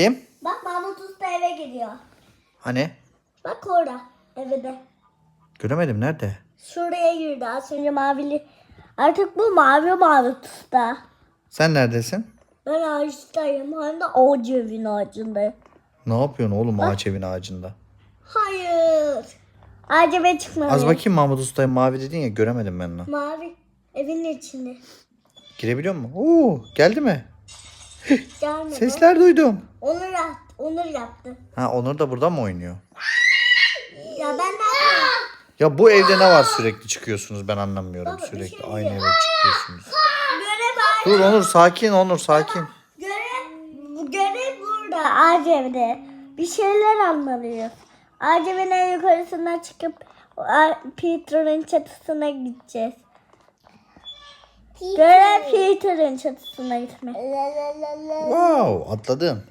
bakayım. Bak Mahmut Usta eve gidiyor. Hani? Bak orada evde. Göremedim nerede? Şuraya girdi az önce mavili. Artık bu mavi Mahmut Usta. Sen neredesin? Ben ağaçtayım. Hem de ağacı evin ağacındayım. Ne yapıyorsun oğlum ağaç evin ağacında? Hayır. Ağaç eve çıkmalıyım. Az bakayım Mahmut Usta'yı mavi dedin ya göremedim ben onu. Mavi evin içinde. Girebiliyor musun? Oo geldi mi? Gelmedi. Sesler duydum. Onur yaptı. Onur yaptı. Ha Onur da burada mı oynuyor? Ya ben ne yapayım? Ya bu evde ne var sürekli çıkıyorsunuz ben anlamıyorum Baba, sürekli şey aynı eve çıkıyorsunuz. Görev Dur Onur sakin Onur sakin. Görev, bu görev burada. Ağaç evde. Bir şeyler almalıyız. Ağaç evin en yukarısına çıkıp a- Peter'ın çatısına gideceğiz. Görev Peter'ın çatısına gitmek. Wow atladım.